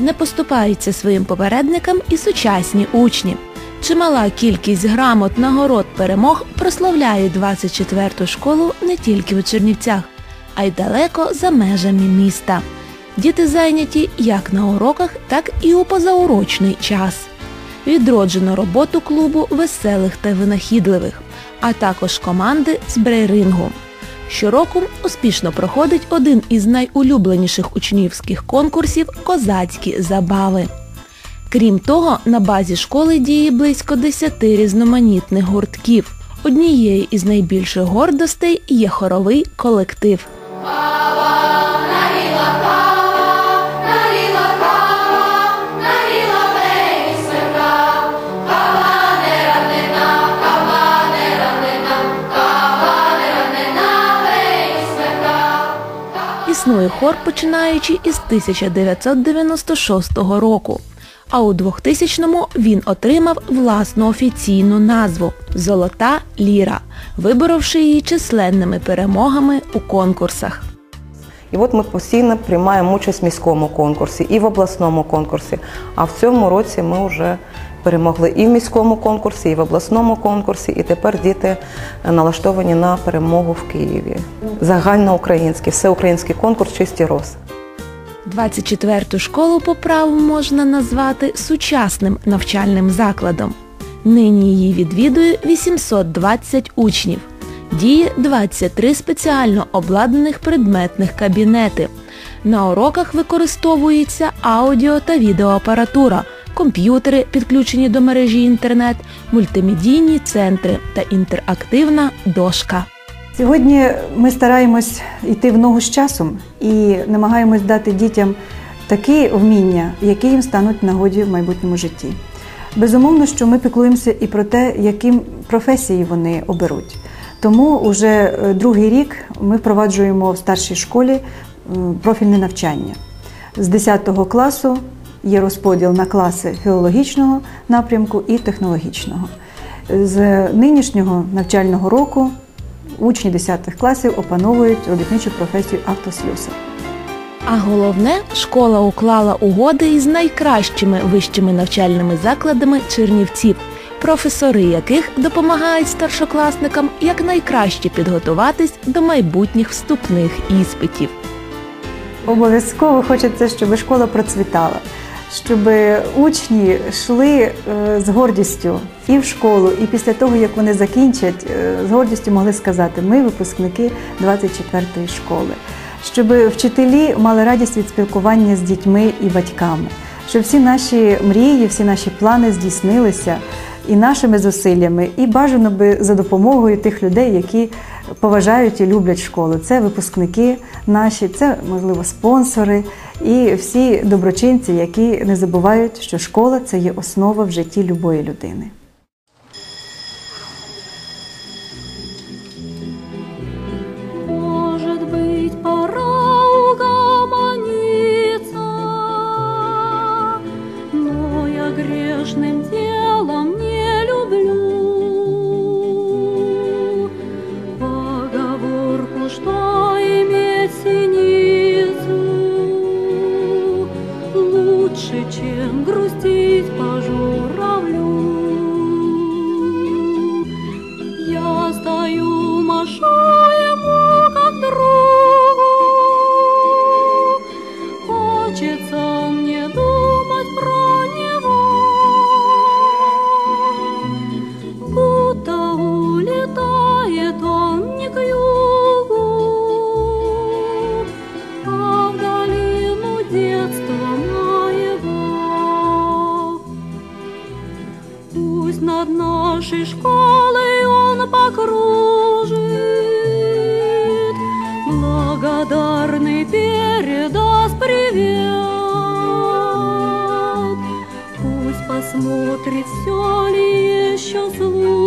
Не поступаються своїм попередникам і сучасні учні. Чимала кількість грамот, нагород, перемог прославляє 24-ту школу не тільки у Чернівцях, а й далеко за межами міста. Діти зайняті як на уроках, так і у позаурочний час. Відроджено роботу клубу веселих та винахідливих, а також команди з брейрингу. Щороку успішно проходить один із найулюбленіших учнівських конкурсів козацькі забави. Крім того, на базі школи діє близько 10 різноманітних гуртків. Однією із найбільших гордостей є хоровий колектив. Існує хор, починаючи із 1996 року. А у 2000-му він отримав власну офіційну назву Золота ліра, виборовши її численними перемогами у конкурсах. І от ми постійно приймаємо участь в міському конкурсі і в обласному конкурсі. А в цьому році ми вже перемогли і в міському конкурсі, і в обласному конкурсі, і тепер діти налаштовані на перемогу в Києві. Загальноукраїнський, всеукраїнський конкурс Чисті роси. 24-ту школу по праву можна назвати сучасним навчальним закладом. Нині її відвідує 820 учнів. Діє 23 спеціально обладнаних предметних кабінети. На уроках використовується аудіо та відеоапаратура, комп'ютери, підключені до мережі інтернет, мультимедійні центри та інтерактивна дошка. Сьогодні ми стараємось йти в ногу з часом і намагаємось дати дітям такі вміння, які їм стануть нагоді в майбутньому житті. Безумовно, що ми піклуємося і про те, яким професії вони оберуть. Тому вже другий рік ми впроваджуємо в старшій школі профільне навчання. З 10 класу є розподіл на класи філологічного напрямку і технологічного. З нинішнього навчального року учні 10 класів опановують робітничу професію автослюсар. А головне, школа уклала угоди із найкращими вищими навчальними закладами чернівців, професори яких допомагають старшокласникам якнайкраще підготуватись до майбутніх вступних іспитів. Обов'язково хочеться, щоб школа процвітала, щоб учні йшли з гордістю і в школу, і після того, як вони закінчать, з гордістю могли сказати, ми випускники 24-ї школи, щоб вчителі мали радість від спілкування з дітьми і батьками, щоб всі наші мрії, всі наші плани здійснилися і нашими зусиллями, і бажано би за допомогою тих людей, які поважають і люблять школу. Це випускники наші, це можливо спонсори і всі доброчинці, які не забувають, що школа це є основа в житті любої людини. Грешным делом пусть над нашей школой он покружит, благодарный передаст привет. Пусть посмотрит, все ли еще звук,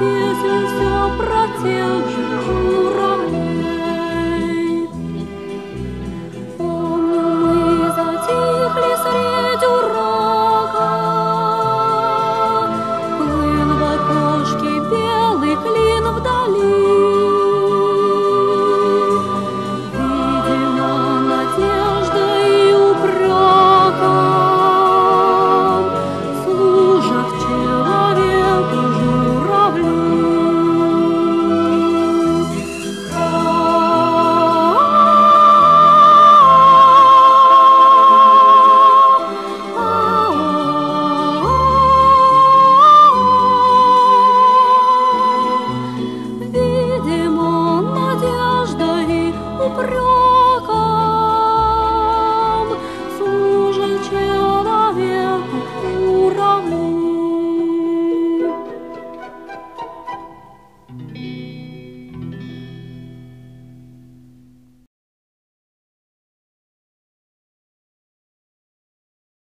если все протел чужую.